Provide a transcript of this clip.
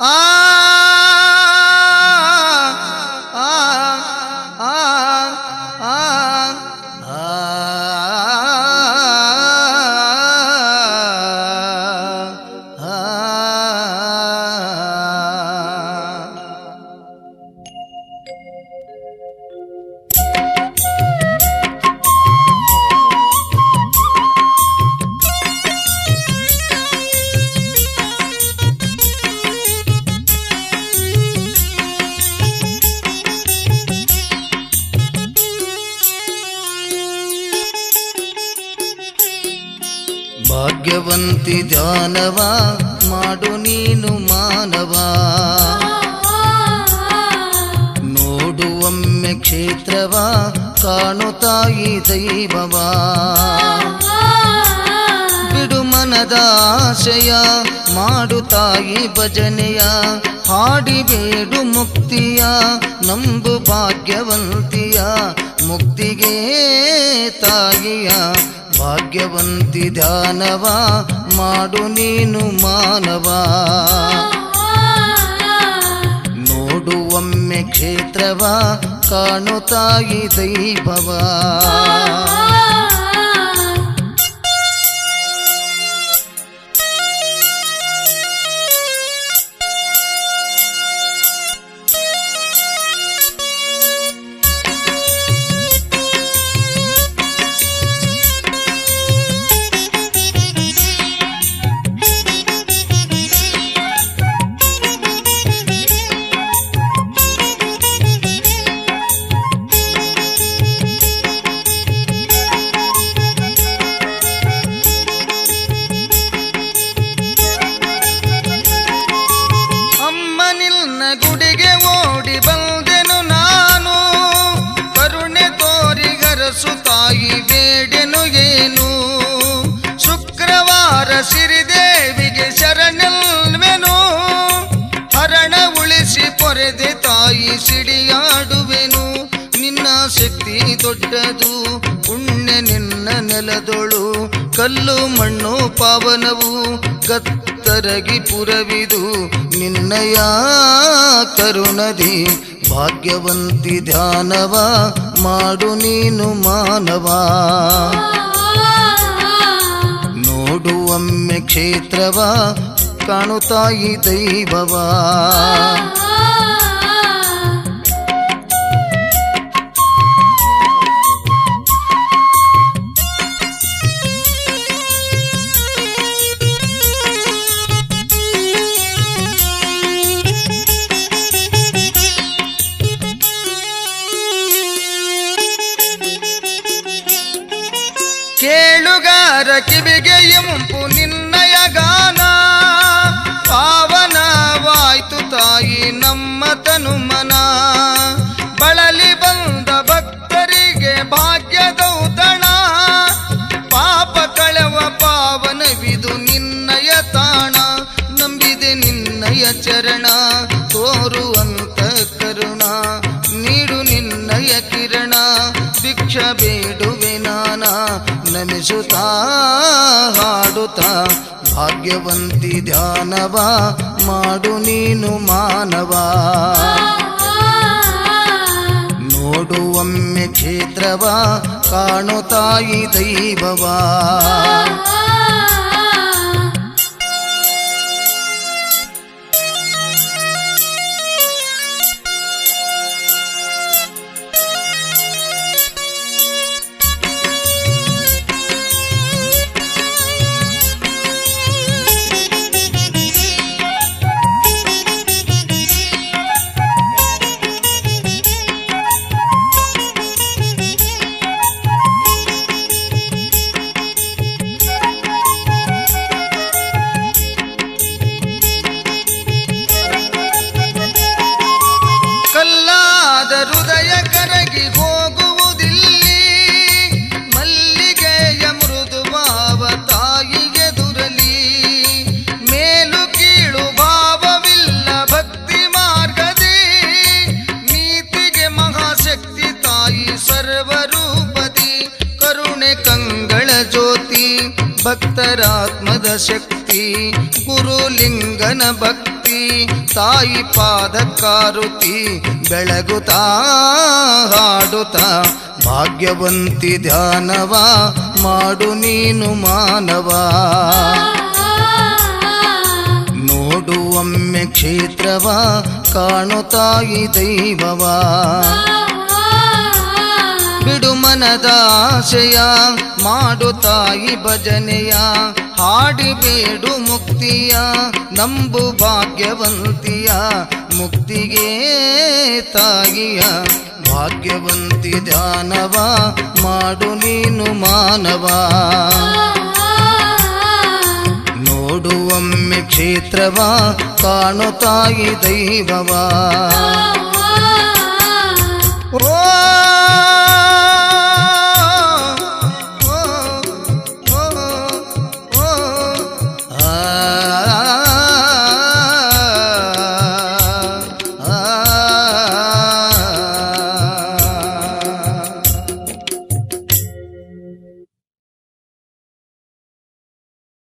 Ah! ಭಾಗ್ಯವಂತಿ ಜಾನವ ಮಾಡು ನೀನು ಮಾನವ. ನೋಡುವೊಮ್ಮೆ ಕ್ಷೇತ್ರವ, ಕಾಣು ತಾಯಿ ದೈವವ. ಬಿಡು ಮನದ ಆಶಯ, ಮಾಡು ತಾಯಿ ಭಜನೆಯ. ಹಾಡಿ ಬೇಡು ಮುಕ್ತಿಯ, ನಂಬು ಭಾಗ್ಯವಂತಿಯ. ಮುಕ್ತಿಗೆ ತಾಯಿಯ. ಭಾಗ್ಯವಂತಿ ಧ್ಯಾನವ ಮಾಡು ನೀನು ಮಾನವ. ನೋಡುವೊಮ್ಮೆ ಕ್ಷೇತ್ರವ ಕಾಣುತ್ತಾಯಿ ತಾಯಿ ದೈವವ. ತೋರಿ ಗರಸು ತಾಯಿ ಬೇಡೆನು ಏನು? ಶುಕ್ರವಾರ ಸಿರಿದೇವಿಗೆ ಶರಣಲ್ವೆನು? ಹರಣ ಉಳಿಸಿ ಪೊರೆದೆ ತಾಯಿ ಸಿಡಿಯಾಡುವೆನು? ನಿನ್ನ ಶಕ್ತಿ ದೊಡ್ಡದು, ಪುಣ್ಯ ನಿನ್ನ ನೆಲದೊಳು. ಕಲ್ಲು ಮಣ್ಣು ಪಾವನವು ಕತ್ತರಗಿ ಪುರವಿದು. ನಿನ್ನಯ ಕರುಣದಿ ಭಾಗ್ಯವಂತಿ ಧ್ಯಾನವ ಮಾಡು ನೀನು ಮಾನವ. ನೋಡುವೊಮ್ಮೆ ಕ್ಷೇತ್ರವ ಕಾಣು ತಾಯಿ ದೈವವ. ಕೇಳುಗಾರ ಕಿವಿಗೆ ಇಂಪು ನಿನ್ನಯ ಗಾನ? ಪಾವನವಾಯ್ತು ತಾಯಿ ನಮ್ಮ ತನುಮನ ನಮಿಸುತ್ತಾ ಹಾಡುತ್ತಾ ಭಾಗ್ಯವಂತಿ ಧ್ಯಾನವ ಮಾಡು ನೀನು ಮಾನವ. ನೋಡುವೊಮ್ಮೆ ಕ್ಷೇತ್ರವ ತಾಯಿ ದೈವವ. ಭಕ್ತರಾತ್ಮದ ಶಕ್ತಿ, ಗುರುಲಿಂಗನ ಭಕ್ತ, ತಾಯಿ ಪಾದಕ್ಕಾರುತಿ ಬೆಳಗುತ್ತಾ ಹಾಡುತ್ತಾ, ಭಾಗ್ಯವಂತಿ ಧ್ಯಾನವ ಮಾಡು ನೀನು ಮಾನವ. ನೋಡು ಒಮ್ಮೆ ಕ್ಷೇತ್ರವ ಕಾಣು ತಾಯಿ ದೈವವ. ಮನದಾಶಯ ಮಾಡು ತಾಯಿ ಭಜನೆಯ, ಹಾಡಿ ಬೇಡು ಮುಕ್ತಿಯ, ನಂಬು ಭಾಗ್ಯವಂತಿಯ, ಮುಕ್ತಿಗೆ ತಾಯಿಯ. ಭಾಗ್ಯವಂತಿ ಧ್ಯಾನವ, ಮಾಡು ನೀನು ಮಾನವ. ನೋಡುವಮ್ಮೆ ಕ್ಷೇತ್ರವ, ಕಾಣು ತಾಯಿ ದೈವವ.